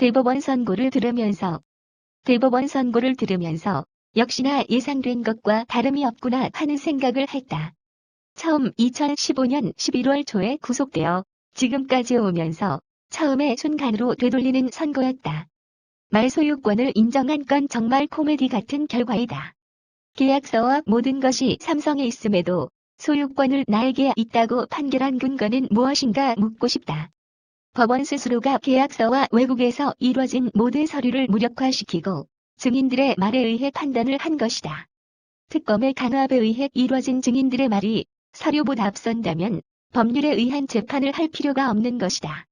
대법원 선고를 들으면서 대법원 선고를 들으면서 역시나 예상된 것과 다름이 없구나 하는 생각을 했다. 처음 2015년 11월 초에 구속되어 지금까지 오면서 처음의 순간으로 되돌리는 선고였다. 말 소유권을 인정한 건 정말 코미디 같은 결과이다. 계약서와 모든 것이 삼성에 있음에도 소유권을 나에게 있다고 판결한 근거는 무엇인가 묻고 싶다. 법원 스스로가 계약서와 외국에서 이뤄진 모든 서류를 무력화시키고 증인들의 말에 의해 판단을 한 것이다. 특검의 강압에 의해 이뤄진 증인들의 말이 서류보다 앞선다면 법률에 의한 재판을 할 필요가 없는 것이다.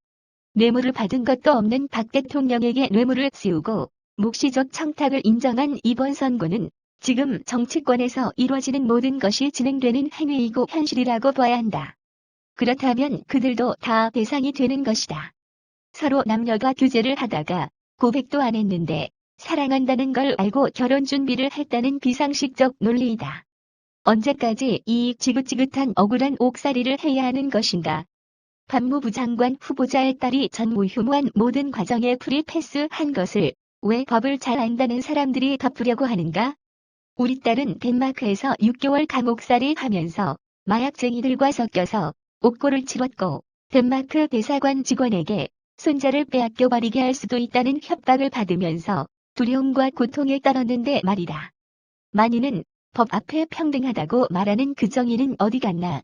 뇌물을 받은 것도 없는 박 대통령에게 뇌물을 씌우고 묵시적 청탁을 인정한 이번 선고는 지금 정치권에서 이루어지는 모든 것이 진행되는 행위이고 현실이라고 봐야 한다. 그렇다면 그들도 다 대상이 되는 것이다. 서로 남녀가 규제를 하다가 고백도 안 했는데 사랑한다는 걸 알고 결혼 준비를 했다는 비상식적 논리이다. 언제까지 이 지긋지긋한 억울한 옥살이를 해야 하는 것인가? 법무부 장관 후보자의 딸이 전무후무한 모든 과정에 프리패스 한 것을 왜 법을 잘 안다는 사람들이 덮으려고 하는가? 우리 딸은 덴마크에서 6개월 감옥살이 하면서 마약쟁이들과 섞여서 옥고를 치렀고 덴마크 대사관 직원에게 손자를 빼앗겨 버리게 할 수도 있다는 협박을 받으면서 두려움과 고통에 떨었는데 말이다. 만인은 법 앞에 평등하다고 말하는 그 정의는 어디 갔나?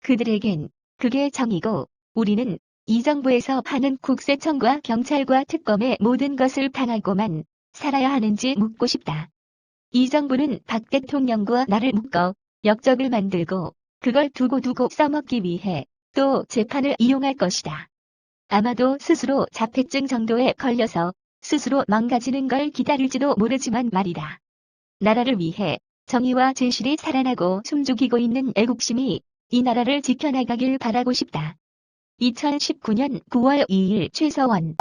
그들에겐 그게 정의고 우리는 이 정부에서 파는 국세청과 경찰과 특검의 모든 것을 당하고만 살아야 하는지 묻고 싶다. 이 정부는 박 대통령과 나를 묶어 역적을 만들고 그걸 두고두고 써먹기 위해 또 재판을 이용할 것이다. 아마도 스스로 자폐증 정도에 걸려서 스스로 망가지는 걸 기다릴지도 모르지만 말이다. 나라를 위해 정의와 진실이 살아나고 숨죽이고 있는 애국심이 이 나라를 지켜나가길 바라고 싶다. 2019년 9월 2일 최서원